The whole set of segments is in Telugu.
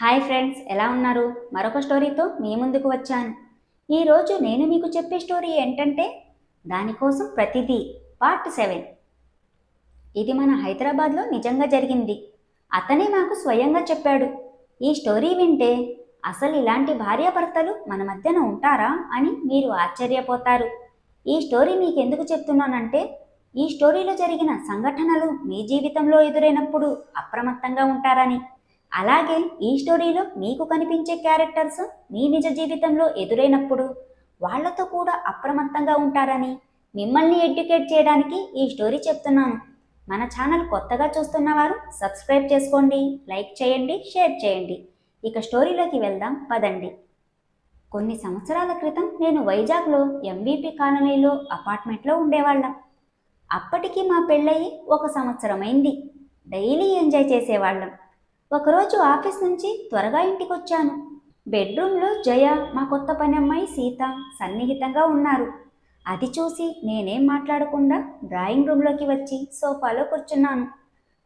హాయ్ ఫ్రెండ్స్ ఎలా ఉన్నారు? మరొక స్టోరీతో మీ ముందుకు వచ్చాను. ఈరోజు నేను మీకు చెప్పే స్టోరీ ఏంటంటే దానికోసం ప్రతిదీ పార్ట్ సెవెన్. ఇది మన హైదరాబాద్లో నిజంగా జరిగింది. అతనే మాకు స్వయంగా చెప్పాడు. ఈ స్టోరీ వింటే అసలు ఇలాంటి భార్యాభర్తలు మన మధ్యన ఉంటారా అని మీరు ఆశ్చర్యపోతారు. ఈ స్టోరీ మీకు ఎందుకు చెప్తున్నానంటే ఈ స్టోరీలో జరిగిన సంఘటనలు మీ జీవితంలో ఎదురైనప్పుడు అప్రమత్తంగా ఉంటారని. అలాగే ఈ స్టోరీలో మీకు కనిపించే క్యారెక్టర్స్ మీ నిజ జీవితంలో ఎదురైనప్పుడు వాళ్ళతో కూడా అప్రమత్తంగా ఉంటారని మిమ్మల్ని ఎడ్యుకేట్ చేయడానికి ఈ స్టోరీ చెప్తున్నాను. మన ఛానల్ కొత్తగా చూస్తున్న వారు సబ్స్క్రైబ్ చేసుకోండి లైక్ చేయండి షేర్ చేయండి. ఇక స్టోరీలోకి వెళ్దాం పదండి. కొన్ని సంవత్సరాల క్రితం నేను వైజాగ్లో ఎంవిపి కాలనీలో అపార్ట్మెంట్లో ఉండేవాళ్ళం. అప్పటికి మా పెళ్ళయి ఒక సంవత్సరమైంది. డైలీ ఎంజాయ్ చేసేవాళ్ళం. ఒకరోజు ఆఫీస్ నుంచి త్వరగా ఇంటికి వచ్చాను బెడ్రూమ్లో జయ మా కొత్త పని అమ్మాయి సీత సన్నిహితంగా ఉన్నారు. అది చూసి నేనేం మాట్లాడకుండా డ్రాయింగ్ రూమ్లోకి వచ్చి సోఫాలో కూర్చున్నాను.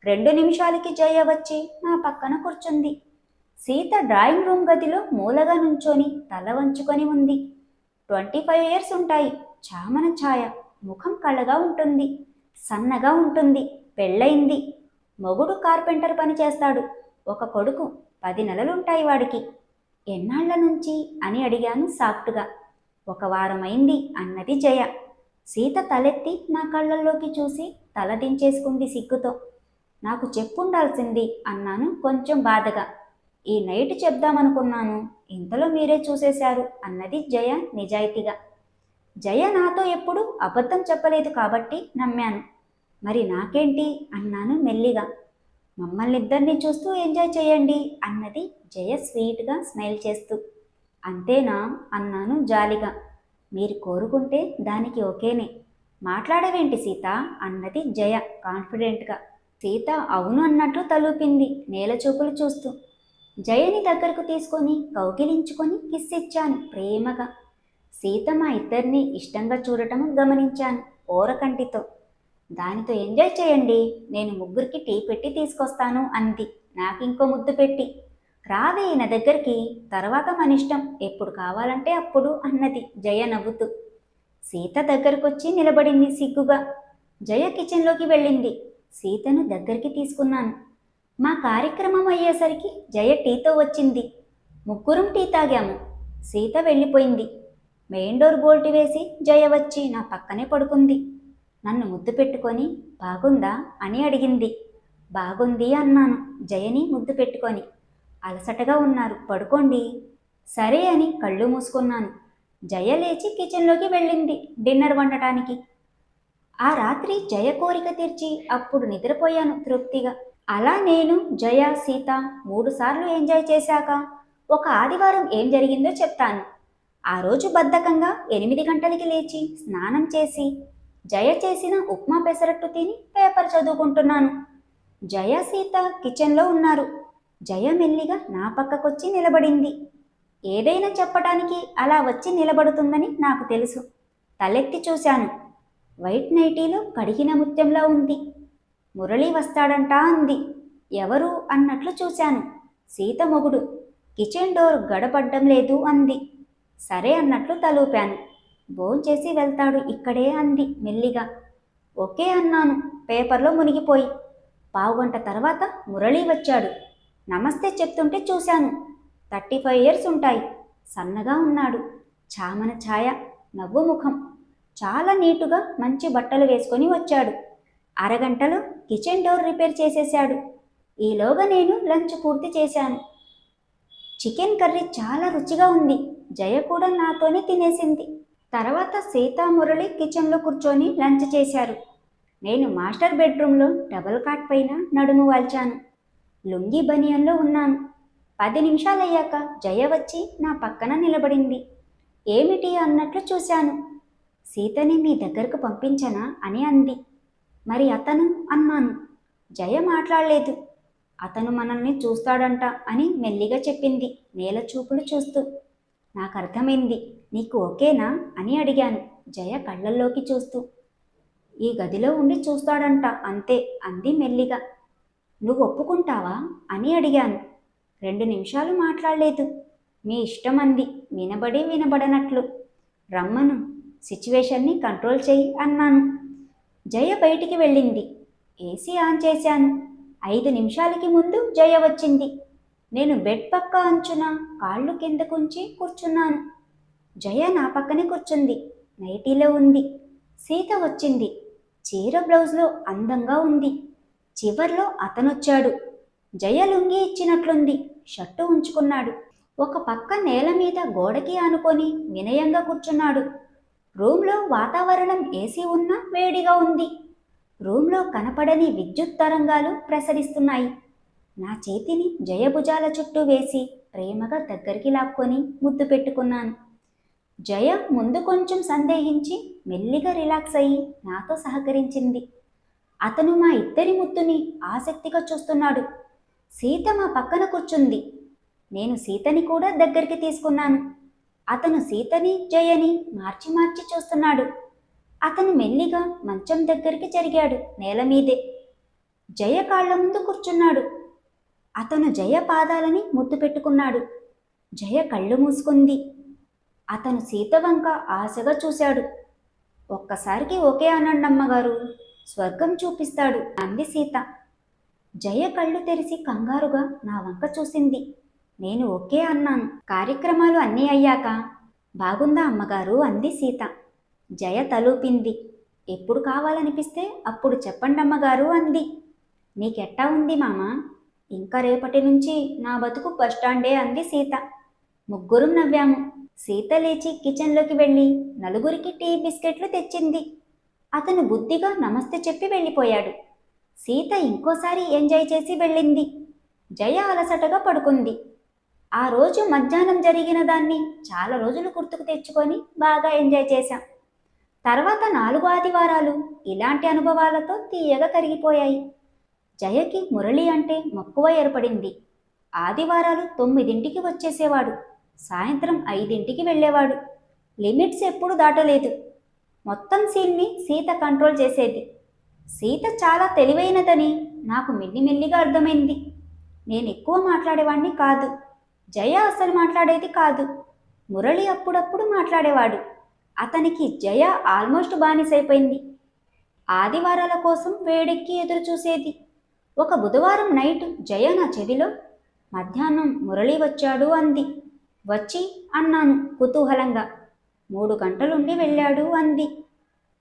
రెండు నిమిషాలకి జయ వచ్చి నా పక్కన కూర్చుంది. సీత డ్రాయింగ్ రూమ్ గదిలో మూలగా నుంచొని తల వంచుకొని ఉంది. ట్వంటీ ఫైవ్ ఇయర్స్ ఉంటాయి. చామన ఛాయ. ముఖం కళ్ళగా ఉంటుంది. సన్నగా ఉంటుంది. పెళ్ళయింది. మొగుడు కార్పెంటర్ పని చేస్తాడు. ఒక కొడుకు పది నెలలుంటాయి వాడికి. ఎన్నాళ్ళ నుంచి? అని అడిగాను సాఫ్ట్గా. ఒక వారమైంది అన్నది జయ. సీత తలెత్తి నా కళ్ళల్లోకి చూసి తల దించేసుకుంది సిగ్గుతో. నాకు చెప్పుండాల్సింది అన్నాను కొంచెం బాధగా. ఈ నైట్ చెప్దామనుకున్నాను. ఇంతలో మీరే చూసేశారు అన్నది జయ నిజాయితీగా. జయ నాతో ఎప్పుడు అబద్ధం చెప్పలేదు కాబట్టి నమ్మాను. మరి నాకేంటి? అన్నాను మెల్లిగా. మమ్మల్ని ఇద్దరిని చూస్తూ ఎంజాయ్ చేయండి అన్నది జయ స్వీట్గా స్మైల్ చేస్తూ. అంతేనా? అన్నాను జాలిగా. మీరు కోరుకుంటే దానికి ఓకేనే. మాట్లాడవేంటి సీత? అన్నది జయ కాన్ఫిడెంట్గా. సీత అవును అన్నట్లు తలూపింది నేల చూపులు చూస్తూ. జయని దగ్గరకు తీసుకొని కౌగిలించుకొని కిస్ ఇచ్చాను ప్రేమగా. సీత మా ఇద్దరిని ఇష్టంగా చూడటం గమనించాను ఓరకంటితో దానితో ఎంజాయ్ చేయండి. నేను ముగ్గురికి టీ పెట్టి తీసుకొస్తాను అంది. నాకు ఇంకో ముద్దు పెట్టి. రావే నా దగ్గరికి తర్వాత మన ఇష్టం. ఎప్పుడు కావాలంటే అప్పుడు అన్నది జయ నవ్వుతూ. సీత దగ్గరకొచ్చి నిలబడింది సిగ్గుగా. జయ కిచెన్లోకి వెళ్ళింది. సీతను దగ్గరికి తీసుకున్నాను. మా కార్యక్రమం అయ్యేసరికి జయ టీతో వచ్చింది. ముగ్గురం టీ తాగాము. సీత వెళ్ళిపోయింది. మెయిన్ డోర్ బోల్ట్ వేసి జయ వచ్చి నా పక్కనే పడుకుంది. నన్ను ముద్దు పెట్టుకొని బాగుందా అని అడిగింది. బాగుంది అన్నాను. జయని ముద్దు పెట్టుకొని. అలసటగా ఉన్నారు. పడుకోండి. సరే అని కళ్ళు మూసుకున్నాను. జయ లేచి కిచెన్లోకి వెళ్ళింది డిన్నర్ వండటానికి. ఆ రాత్రి జయ కోరిక తీర్చి అప్పుడు నిద్రపోయాను తృప్తిగా. అలా నేను జయ సీత మూడుసార్లు ఎంజాయ్ చేశాక ఒక ఆదివారం ఏం జరిగిందో చెప్తాను. ఆ రోజు బద్ధకంగా ఎనిమిది గంటలకి లేచి స్నానం చేసి జయ చేసిన ఉప్మా పెసరట్టు తిని పేపర్ చదువుకుంటున్నాను. జయ సీత కిచెన్లో ఉన్నారు. జయ మెల్లిగా నా పక్కకొచ్చి నిలబడింది. ఏదైనా చెప్పడానికి అలా వచ్చి నిలబడుతుందని నాకు తెలుసు. తలెత్తి చూశాను. వైట్ నైటీలో కడిగిన ముత్యంలా ఉంది. మురళి వస్తాడంటా అంది. ఎవరు అన్నట్లు చూశాను. సీత మొగుడు. కిచెన్ డోర్ గడపడ్డం లేదు అంది. సరే అన్నట్లు తలూపాను. భోంచేసి వెళ్తాడు ఇక్కడే అంది మెల్లిగా. ఓకే అన్నాను. పేపర్లో మునిగిపోయి. పావుగంట తర్వాత మురళి వచ్చాడు. నమస్తే చెప్తుంటే చూశాను. థర్టీ ఫైవ్ ఇయర్స్ ఉంటాయి. సన్నగా ఉన్నాడు. చామన ఛాయ నవ్వు ముఖం. చాలా నీటుగా మంచి బట్టలు వేసుకొని వచ్చాడు. అరగంటలో కిచెన్ డోర్ రిపేర్ చేసేశాడు. ఈలోగా నేను లంచ్ పూర్తి చేశాను. చికెన్ కర్రీ చాలా రుచిగా ఉంది. జయ కూడా నాతోనే తినేసింది. తర్వాత సీతా మురళి కిచెన్లో కూర్చొని లంచ్ చేశారు. నేను మాస్టర్ బెడ్రూమ్లో డబల్ కాట్ పైన నడుము వాల్చాను. లుంగి బనియన్లో ఉన్నాను. పది నిమిషాలయ్యాక జయ వచ్చి నా పక్కన నిలబడింది. ఏమిటి అన్నట్లు చూశాను. సీతని మీ దగ్గరకు పంపించనా అని అంది. మరి అతను అన్నాను. జయ మాట్లాడలేదు. అతను మనల్ని చూస్తాడంట అని మెల్లిగా చెప్పింది నేల చూపులు చూస్తూ. నాకు అర్థమైంది నీకు ఓకేనా అని అడిగాను. జయ కళ్ళల్లోకి చూస్తూ. ఈ గదిలో ఉండి చూస్తాడంట అంతే అంది మెల్లిగా. నువ్వు ఒప్పుకుంటావా అని అడిగాను. రెండు నిమిషాలు మాట్లాడలేదు. మీ ఇష్టం అంది వినబడి వినబడనట్లు. రమ్మను సిచ్యువేషన్ని కంట్రోల్ చెయ్యి అన్నాను. జయ బయటికి వెళ్ళింది. ఏసీ ఆన్ చేశాను. ఐదు నిమిషాలకి ముందు జయ వచ్చింది. నేను బెడ్ పక్క అంచున కాళ్ళు కిందకుంచి కూర్చున్నాను. జయ నా పక్కనే కూర్చుంది. నైటీలో ఉంది. సీత వచ్చింది. చీర బ్లౌజ్లో అందంగా ఉంది. చివర్లో అతనొచ్చాడు. జయ లుంగి ఇచ్చినట్లుంది. షర్టు ఉంచుకున్నాడు. ఒక పక్క నేల మీద గోడకి ఆనుకొని వినయంగా కూర్చున్నాడు. రూమ్లో వాతావరణం ఏసీ ఉన్నా వేడిగా ఉంది. రూమ్లో కనపడని విద్యుత్ తరంగాలు ప్రసరిస్తున్నాయి. నా చేతిని జయభుజాల చుట్టూ వేసి ప్రేమగా దగ్గరికి లాక్కొని ముద్దు పెట్టుకున్నాను. జయ ముందు కొంచెం సందేహించి మెల్లిగా రిలాక్స్ అయ్యి నాతో సహకరించింది. అతను మా ఇద్దరి ముద్దుని ఆసక్తిగా చూస్తున్నాడు. సీత మా పక్కన కూర్చుంది. నేను సీతని కూడా దగ్గరికి తీసుకున్నాను. అతను సీతని జయని మార్చి మార్చి చూస్తున్నాడు. అతను మెల్లిగా మంచం దగ్గరికి జరిగాడు నేల మీదే. జయ కాళ్ళ ముందు కూర్చున్నాడు. అతను జయ పాదాలని ముద్దు పెట్టుకున్నాడు. జయ కళ్ళు మూసుకుంది. అతను సీత వంక ఆశగా చూశాడు. ఒక్కసారికి ఓకే అనండి అమ్మగారు. స్వర్గం చూపిస్తాడు అంది సీత. జయ కళ్ళు తెరిచి కంగారుగా నా వంక చూసింది. నేను ఓకే అన్నాను. కార్యక్రమాలు అన్నీ అయ్యాక. బాగుందా అమ్మగారు? అంది సీత. జయ తలూపింది. ఎప్పుడు కావాలనిపిస్తే అప్పుడు చెప్పండి అమ్మగారు అంది. నీకెట్టా ఉంది మామ? ఇంకా రేపటి నుంచి నా బతుకు బస్టాండే అంది సీత. ముగ్గురం నవ్వాము. సీత లేచి కిచెన్లోకి వెళ్ళి నలుగురికి టీ బిస్కెట్లు తెచ్చింది. అతను బుద్ధిగా నమస్తే చెప్పి వెళ్ళిపోయాడు. సీత ఇంకోసారి ఎంజాయ్ చేసి వెళ్ళింది. జయ అలసటగా పడుకుంది. ఆ రోజు మధ్యాహ్నం జరిగిన దాన్ని చాలా రోజులు గుర్తుకు తెచ్చుకొని బాగా ఎంజాయ్ చేశాం. తర్వాత నాలుగు ఆదివారాలు ఇలాంటి అనుభవాలతో తీయగా కరిగిపోయాయి. జయకి మురళి అంటే మక్కువ ఏర్పడింది. ఆదివారాలు తొమ్మిదింటికి వచ్చేసేవాడు. సాయంత్రం ఐదింటికి వెళ్ళేవాడు. లిమిట్స్ ఎప్పుడు దాటలేదు. మొత్తం సీన్ని సీత కంట్రోల్ చేసేది. సీత చాలా తెలివైనదని నాకు మెల్లిమెల్లిగా అర్థమైంది. నేను ఎక్కువ మాట్లాడేవాడిని కాదు. జయ అసలు మాట్లాడేది కాదు. మురళి అప్పుడప్పుడు మాట్లాడేవాడు. అతనికి జయ ఆల్మోస్ట్ బానిసైపోయింది. ఆదివారాల కోసం వేడెక్కి ఎదురు చూసేది ఒక బుధవారం నైట్ జయ నా చెవిలో మధ్యాహ్నం మురళి వచ్చాడు అంది. వచ్చి అన్నాను కుతూహలంగా. మూడు గంటలుండి వెళ్ళాడు అంది.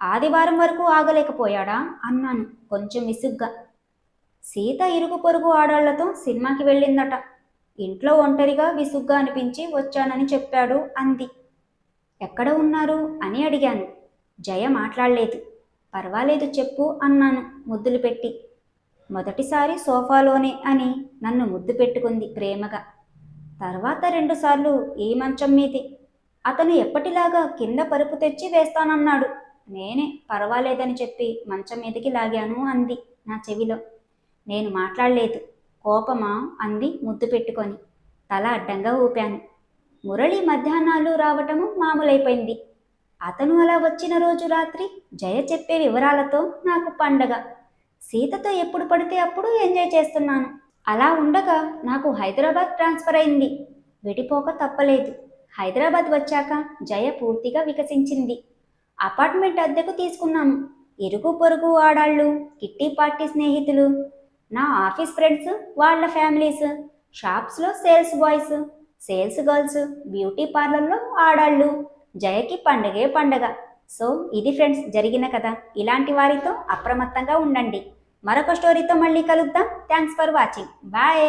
ఆదివారం వరకు ఆగలేకపోయాడా? అన్నాను కొంచెం విసుగ్గా. సీత ఇరుగు పొరుగు ఆడాళ్ళతో సినిమాకి వెళ్ళిందట. ఇంట్లో ఒంటరిగా విసుగ్గా అనిపించి వచ్చానని చెప్పాడు అంది. ఎక్కడ ఉన్నారు? అని అడిగాను. జయ మాట్లాడలేదు. పర్వాలేదు చెప్పు అన్నాను ముద్దులు పెట్టి. మొదటిసారి సోఫాలోనే అని నన్ను ముద్దు పెట్టుకుంది ప్రేమగా. తర్వాత రెండుసార్లు ఈ మంచం మీదే. అతను ఎప్పటిలాగా కింద పరుపు తెచ్చి వేస్తానన్నాడు. నేనే పర్వాలేదని చెప్పి మంచం మీదకి లాగాను అంది నా చెవిలో. నేను మాట్లాడలేదు. కోపమా? అంది ముద్దు పెట్టుకొని. తల అడ్డంగా ఊపాను. మురళి మధ్యాహ్నాలు రావటము మామూలైపోయింది. అతను అలా వచ్చిన రోజు రాత్రి జయ చెప్పే వివరాలతో నాకు పండగ. సీతతో ఎప్పుడు పడితే అప్పుడు ఎంజాయ్ చేస్తున్నాను. అలా ఉండగా నాకు హైదరాబాద్ ట్రాన్స్ఫర్ అయింది. విడిపోక తప్పలేదు. హైదరాబాద్ వచ్చాక జయ పూర్తిగా వికసించింది. అపార్ట్మెంట్ అద్దెకు తీసుకున్నాము ఇరుగు పొరుగు ఆడాళ్ళు కిట్టి పార్టీ స్నేహితులు నా ఆఫీస్ ఫ్రెండ్స్ వాళ్ళ ఫ్యామిలీస్ షాప్స్లో sales boys sales girls beauty పార్లర్లో ఆడాళ్ళు. జయకి పండగే పండగ. సో ఇది ఫ్రెండ్స్ జరిగిన కథ. ఇలాంటి వారితో అప్రమత్తంగా ఉండండి. మరొక స్టోరీతో మళ్ళీ కలుద్దాం. Thanks for watching bye